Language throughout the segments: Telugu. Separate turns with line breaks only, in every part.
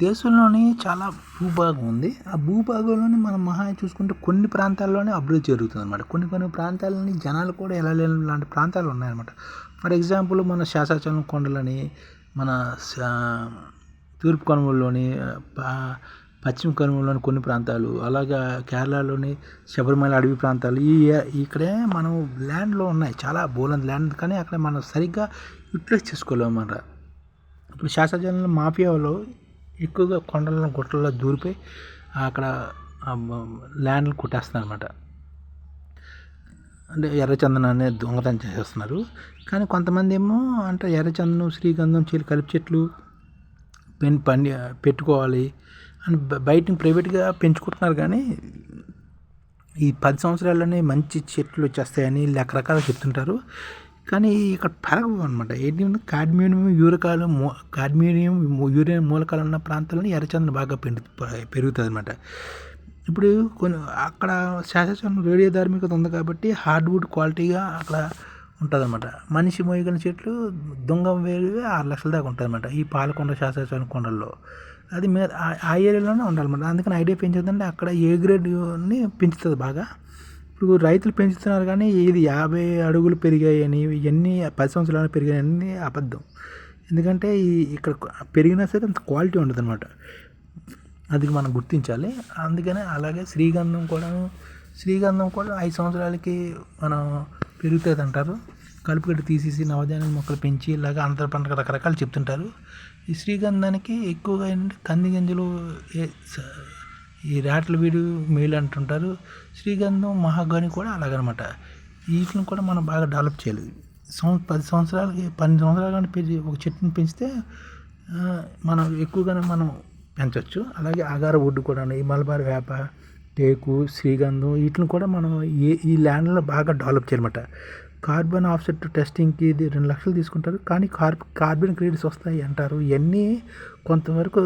దేశంలోని చాలా భూభాగం ఉంది. ఆ భూభాగంలోని మనం మహా చూసుకుంటే కొన్ని ప్రాంతాల్లోనే అభివృద్ధి జరుగుతుంది అనమాట కొన్ని కొన్ని ప్రాంతాలని జనాలు కూడా వెళ్ళలేని లాంటి ప్రాంతాలు ఉన్నాయన్నమాట. ఫర్ ఎగ్జాంపుల్ మన శాసాచలం కొండలని మన తూర్పు కనుమల్లోని పశ్చిమ కనుమల్లోని కొన్ని ప్రాంతాలు అలాగా కేరళలోని శబరిమల అడవి ప్రాంతాలు ఈ ఇక్కడే మనం ల్యాండ్లో ఉన్నాయి. చాలా బోలంది ల్యాండ్ కానీ అక్కడ మనం సరిగ్గా యూటిలైజ్ చేసుకోలేము అన్నమాట ఇప్పుడు శాసనజనంలో మాఫియాలో ఎక్కువగా కొండలను గుట్టల్లో దూరిపోయి అక్కడ ల్యాండ్లు కొట్టేస్తున్నారు అనమాట అంటే ఎర్రచందనాన్ని దొంగతనం చేసేస్తున్నారు. కానీ కొంతమంది ఏమో అంటే ఎర్రచందనం శ్రీగంధం చెల్లి కలిపి చెట్లు పెన్ పండి పెట్టుకోవాలి అని బ- బయట ప్రైవేట్గా పెంచుకుంటున్నారు. కానీ ఈ పది సంవత్సరాల్లోనే మంచి చెట్లు వచ్చేస్తాయని రకరకాలు చెప్తుంటారు. కానీ ఇక్కడ పెరగవు అనమాట ఏంటి కాడ్మియం యూరకాలు మూ కాడ్మియం యూరియన్ మూలకాలు ఉన్న ప్రాంతాలను ఎర్రచందనం బాగా పెండు పెరుగుతుంది అనమాట ఇప్పుడు కొన్ని అక్కడ శాశ్వతం రేడియో ధార్మికత ఉంది కాబట్టి హార్డ్వుడ్ క్వాలిటీగా అక్కడ ఉంటుంది అనమాట మనిషి మోయగల చెట్లు దొంగ వేలువే ఆరు లక్షల దాకా ఉంటుంది అనమాట ఈ పాలకొండ శాశ్వతం కొండల్లో. అది మే ఆ- ఆ ఏరియాలోనే ఉండాలన్నమాట. అందుకని ఐడియా పెంచుతుందంటే అక్కడ ఏ గ్రేడ్ని పెంచుతుంది బాగా? ఇప్పుడు రైతులు పెంచుతున్నారు కానీ ఇది యాభై అడుగులు పెరిగాయని ఇవన్నీ పది సంవత్సరాలు పెరిగాయని అబద్ధం. ఎందుకంటే ఈ ఇక్కడ పెరిగినా సరే అంత క్వాలిటీ ఉండదు అనమాట అది మనం గుర్తించాలి. అందుకనే అలాగే శ్రీగంధం కూడా శ్రీగంధం కూడా ఐదు సంవత్సరాలకి మనం పెరుగుతుంది అంటారు కలుపుగడ్డ తీసేసి నవధాన్యాల మొక్కలు పెంచి ఇలాగ అంతర పంట రకరకాలు చెప్తుంటారు. ఈ శ్రీగంధానికి ఎక్కువగా ఏంటంటే కంది గింజలు ఈ రాట్ల వీడు మేలు అంటుంటారు. శ్రీగంధం మహాగని కూడా అలాగనమాట. వీటిని కూడా మనం బాగా డెవలప్ చేయాలి. సంవ పది సంవత్సరాలకి పన్నెండు సంవత్సరాలు కానీ పెంచి ఒక చెట్టుని పెంచితే మనం ఎక్కువగానే మనం పెంచవచ్చు అలాగే అగార వుడ్ కూడా ఈ మలబార్ వేప టేకు శ్రీగంధం వీటిని కూడా మనం ఈ ఈ ల్యాండ్లో బాగా డెవలప్ చేయాలన్నమాట కార్బన్ ఆఫ్సెట్ టెస్టింగ్కి ఇది రెండు లక్షలు తీసుకుంటారు. కానీ కార్ కార్బన్ క్రెడిట్స్ వస్తాయి అంటారు. ఇవన్నీ కొంతవరకు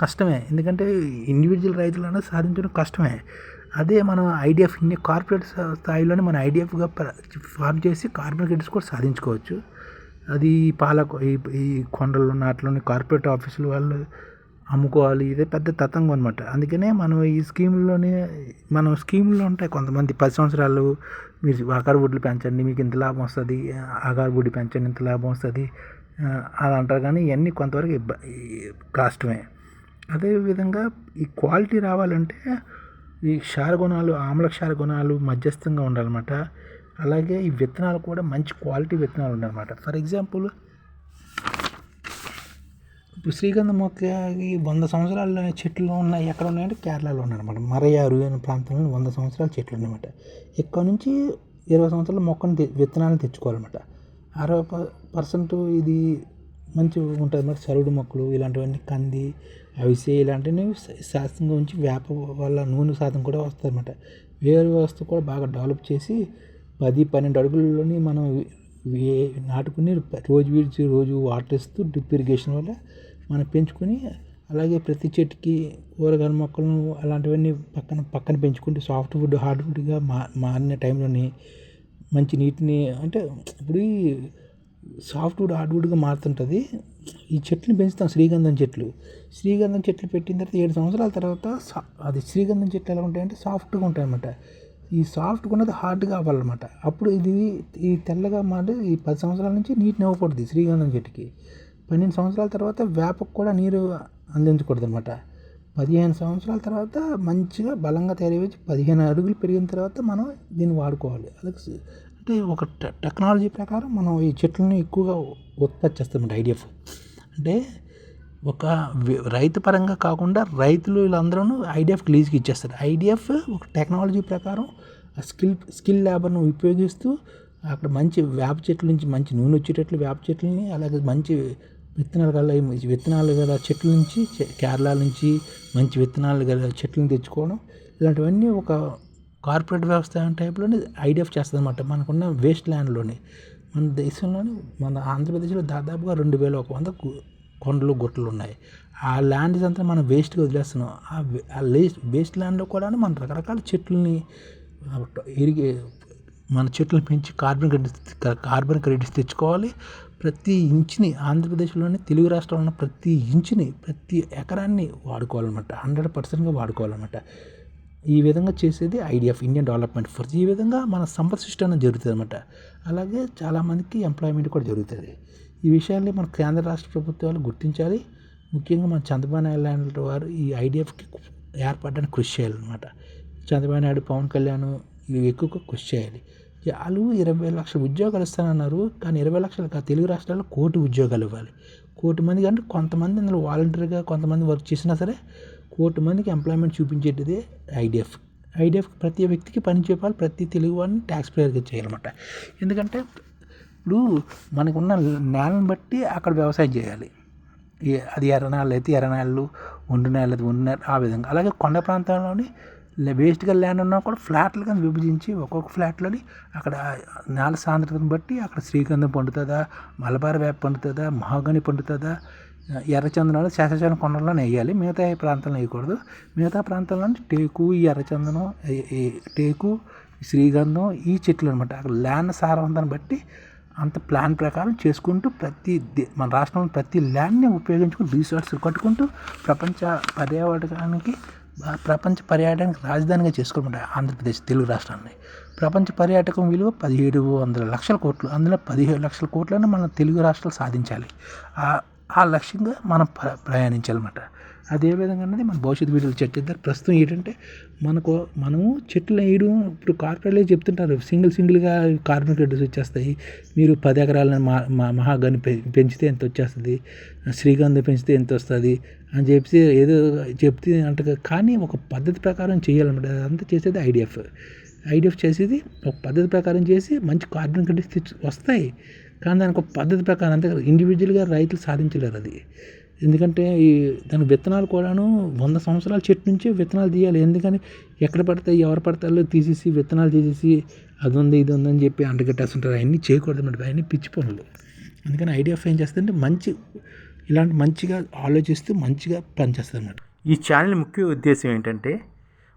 కష్టమే. ఎందుకంటే ఇండివిజువల్ రైతులను సాధించడం కష్టమే. అదే మనం ఐడిఎఫ్ ఇన్ని కార్పొరేట్ స్థాయిలోనే మన ఐడిఎఫ్గా ఫార్మ్ చేసి కార్పొరేట్ క్రెడిట్స్ కూడా సాధించుకోవచ్చు. అది ఈ ఈ ఈ కొండలు నాట్లోని కార్పొరేట్ ఆఫీసులు వాళ్ళు అమ్ముకోవాలి. ఇదే పెద్ద తతంగం అనమాట అందుకనే మనం ఈ స్కీమ్లోనే మనం స్కీమ్లో ఉంటాయి కొంతమంది. పది సంవత్సరాలు మీరు ఆకార బుడ్లు పెంచండి మీకు ఇంత లాభం వస్తుంది. ఆకార బుడ్డి పెంచండి ఇంత లాభం వస్తుంది. అలా అంటారు కానీ ఇవన్నీ కొంతవరకు ఇబ్బ- కష్టమే అదేవిధంగా ఈ క్వాలిటీ రావాలంటే ఈ క్షార గుణాలు ఆమ్ల క్షార గుణాలు మధ్యస్థంగా ఉండాలన్నమాట. అలాగే ఈ విత్తనాలు కూడా మంచి క్వాలిటీ విత్తనాలు ఉండాలన్నమాట. ఫర్ ఎగ్జాంపుల్ ఇప్పుడు శ్రీగంధం ఈ వంద సంవత్సరాల చెట్లు ఉన్నాయి ఎక్కడ ఉన్నాయంటే కేరళలో ఉన్నాయన్నమాట. మరయారు అనే ప్రాంతంలో వంద సంవత్సరాల చెట్లు ఉన్నాయన్నమాట. ఇక్కడ నుంచి ఇరవై సంవత్సరాల మొక్కను విత్తనాలు విత్తనాలను తెచ్చుకోవాలన్నమాట. అరవై ప- పర్సెంట్ ఇది మంచి ఉంటుంది అన్నమాట సరుడు మొక్కలు ఇలాంటివన్నీ కంది అవిసె ఇలాంటివి శాస్త్రంగా ఉంచి వేప వల్ల నూనె శాతం కూడా వస్తుందన్నమాట. వేరు వ్యవస్థ కూడా బాగా డెవలప్ చేసి పది పన్నెండు అడుగుల్లోని మనం వే నాటుకుని రోజు విడిచి రోజు వాటర్ ఇస్తూ డ్రిప్ ఇరిగేషన్ వల్ల మనం పెంచుకొని అలాగే ప్రతి చెట్టుకి కూరగాయల మొక్కలను అలాంటివన్నీ పక్కన పక్కన పెంచుకుంటే సాఫ్ట్ వుడ్ హార్డ్ వుడ్గా మా మారిన టైంలోని మంచి నీటిని అంటే ఇప్పుడు సాఫ్ట్వుడ్ హార్డ్వుడ్గా మారుతుంటుంది. ఈ చెట్లను పెంచుతాం శ్రీగంధం చెట్లు. శ్రీగంధం చెట్లు పెట్టిన తర్వాత ఏడు సంవత్సరాల తర్వాత అది శ్రీగంధం చెట్లు ఎలా ఉంటాయంటే సాఫ్ట్గా ఉంటాయన్నమాట. ఈ సాఫ్ట్గా ఉన్నది హార్డ్గా అవ్వాలన్నమాట. అప్పుడు ఇది ఈ తెల్లగా మారి ఈ పది సంవత్సరాల నుంచి నీటిని ఇవ్వకూడదు శ్రీగంధం చెట్టుకి. పన్నెండు సంవత్సరాల తర్వాత వేపకు కూడా నీరు అందించకూడదు అనమాట పదిహేను సంవత్సరాల తర్వాత మంచిగా బలంగా తయారయ్యి పదిహేను అడుగులు పెరిగిన తర్వాత మనం దీన్ని వాడుకోవాలి. అలాగే అంటే ఒక టెక్నాలజీ ప్రకారం మనం ఈ చెట్లను ఎక్కువగా ఉత్పత్తి చేస్తామంట ఐడిఎఫ్. అంటే ఒక రైతు పరంగా కాకుండా రైతులు వీళ్ళందరూ ఐడిఎఫ్ లీజ్కి ఇచ్చేస్తారు. ఐడిఎఫ్ ఒక టెక్నాలజీ ప్రకారం ఆ స్కిల్ స్కిల్ లేబర్ను ఉపయోగిస్తూ అక్కడ మంచి వేప చెట్ల నుంచి మంచి నూనె వచ్చేటట్లు వేప చెట్లని అలాగే మంచి విత్తనాలు గల విత్తనాలు గల చెట్ల నుంచి కేరళ నుంచి మంచి విత్తనాలు గల చెట్లను తెచ్చుకోవడం ఇలాంటివన్నీ ఒక కార్పొరేట్ వ్యవస్థ టైప్లోనే ఐడిఎఫ్ చేస్తుంది అనమాట మనకున్న వేస్ట్ ల్యాండ్లోని. మన దేశంలోని మన ఆంధ్రప్రదేశ్లో దాదాపుగా రెండు వేల ఒక వంద కొండలు గుట్టలు ఉన్నాయి ఆ ల్యాండ్స్ అంతా మనం వేస్ట్గా వదిలేస్తున్నాం. ఆ వేస్ట్ లేస్ట్ వేస్ట్ ల్యాండ్లో కూడా మనం రకరకాల చెట్లని ఇరిగే మన చెట్లను పెంచి కార్బన్ క్రెడిట్స్ కార్బన్ క్రెడిట్స్ తెచ్చుకోవాలి. ప్రతి ఇంచుని ఆంధ్రప్రదేశ్లోని తెలుగు రాష్ట్రంలో ఉన్న ప్రతి ఇంచుని ప్రతి ఎకరాన్ని వాడుకోవాలన్నమాట. హండ్రెడ్ పర్సెంట్గా వాడుకోవాలన్నమాట. ఈ విధంగా చేసేది ఐడిఎఫ్ ఇండియన్ డెవలప్మెంట్ ఫోర్స్. ఈ విధంగా మన సంపద సృష్టి అనేది జరుగుతుంది అనమాట అలాగే చాలామందికి ఎంప్లాయ్మెంట్ కూడా జరుగుతుంది. ఈ విషయాన్ని మన కేంద్ర రాష్ట్ర ప్రభుత్వాలు గుర్తించాలి. ముఖ్యంగా మన చంద్రబాబు నాయుడు లాంటి వారు ఈ ఐడిఎఫ్కి ఏర్పడడానికి కృషి చేయాలన్నమాట చంద్రబాబు నాయుడు పవన్ కళ్యాణ్ ఇవి ఎక్కువగా కృషి చేయాలి. వాళ్ళు ఇరవై లక్షల ఉద్యోగాలు ఇస్తానన్నారు. కానీ ఇరవై లక్షలు కాదు తెలుగు రాష్ట్రాల్లో కోటి ఉద్యోగాలు ఇవ్వాలి. కోటి మంది అంటే కొంతమంది అందులో వాలంటీర్గా కొంతమంది వర్క్ చేసినా సరే కోటి మందికి ఎంప్లాయ్మెంట్ చూపించేటిదే ఐడిఎఫ్. ఐడిఎఫ్ ప్రతి వ్యక్తికి పని చెప్పాలి ప్రతి తెలుగు వాడిని ట్యాక్స్ పేయర్గా చేయాలన్నమాట. ఎందుకంటే ఇప్పుడు మనకున్న నేలను బట్టి అక్కడ వ్యవసాయం చేయాలి. అది ఎర్రనాళ్ళు అయితే ఎర్రనాళ్ళు ఒండు నేల అయితే ఒండు నేళ్ళు ఆ విధంగా. అలాగే కొండ ప్రాంతాల్లోని వేస్ట్గా ల్యాండ్ ఉన్నా కూడా ఫ్లాట్లుగా విభజించి ఒక్కొక్క ఫ్లాట్లోని అక్కడ నేల సాంద్రతను బట్టి అక్కడ శ్రీగంధం పండుతుందా మలబార్ వేప పండుతుందా మహాగని పండుతుందా ఎర్రచందనాలు శేషాచలం కొండల్లోనే వేయాలి మిగతా ప్రాంతంలో వేయకూడదు మిగతా ప్రాంతంలో టేకు ఈ ఎర్రచందనం టేకు శ్రీగంధం ఈ చెట్లు అనమాట అక్కడ ల్యాండ్ సారవంతాన్ని బట్టి అంత ప్లాన్ ప్రకారం చేసుకుంటూ ప్రతి దే- మన రాష్ట్రంలో ప్రతి ల్యాండ్ని ఉపయోగించుకుని రిసార్ట్స్ కట్టుకుంటూ ప్రపంచ పర్యావరణానికి ప్రపంచ పర్యాటకానికి రాజధానిగా చేసుకోమంట ఆంధ్రప్రదేశ్ తెలుగు రాష్ట్రాన్ని. ప్రపంచ పర్యాటకం విలువ పదిహేడు వందల లక్షల కోట్లు. అందులో పదిహేడు లక్షల కోట్లను మన తెలుగు రాష్ట్రాలు సాధించాలి. ఆ- లక్ష్యంగా మనం ప్ర ప్రయాణించాలన్నమాట. అదే విధంగా అన్నది మన భవిష్యత్తు వీడియోలు చర్చిద్దాం ప్రస్తుతం ఏంటంటే మనకు మనము చెట్లు వేయడం ఇప్పుడు కార్పొరేట్లే చెప్తుంటారు సింగిల్ సింగిల్గా కార్బన్ క్రెడిట్స్ వచ్చేస్తాయి. మీరు పది ఎకరాలను మా మా పె- పెంచితే ఎంత వచ్చేస్తుంది? శ్రీగంధం పెంచితే ఎంత వస్తుంది? అని చెప్పి ఏదో చెప్తే అంట కానీ ఒక పద్ధతి ప్రకారం చేయాలన్నమాట. అదంతా చేసేది ఐడిఎఫ్ ఐడిఎఫ్ చేసేది ఒక పద్ధతి ప్రకారం చేసి మంచి కార్బన్ క్రెడిట్స్ వస్తాయి. కానీ దానికి ఒక పద్ధతి ప్రకారం అంతే ఇండివిజువల్గా రైతులు సాధించలేరు అది. ఎందుకంటే ఈ దాని విత్తనాలు కూడాను వంద సంవత్సరాల చెట్టు నుంచి విత్తనాలు తీయాలి. ఎందుకని? ఎక్కడ పడతాయి ఎవరు పడతారో? తీసేసి విత్తనాలు తీసేసి అది ఉంది ఇది ఉందని చెప్పి అంటగట్టేస్తుంటారు. అవన్నీ చేయకూడదు మేడం అవన్నీ పిచ్చి పనులు. అందుకని ఐడిఎఫ్ ఏం చేస్తుందంటే మంచి ఇలాంటి మంచిగా ఆలోచిస్తూ మంచిగా పనిచేస్తుంది అన్నమాట
ఈ ఛానల్ ముఖ్య ఉద్దేశం ఏంటంటే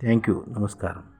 Thank you. నమస్కారం.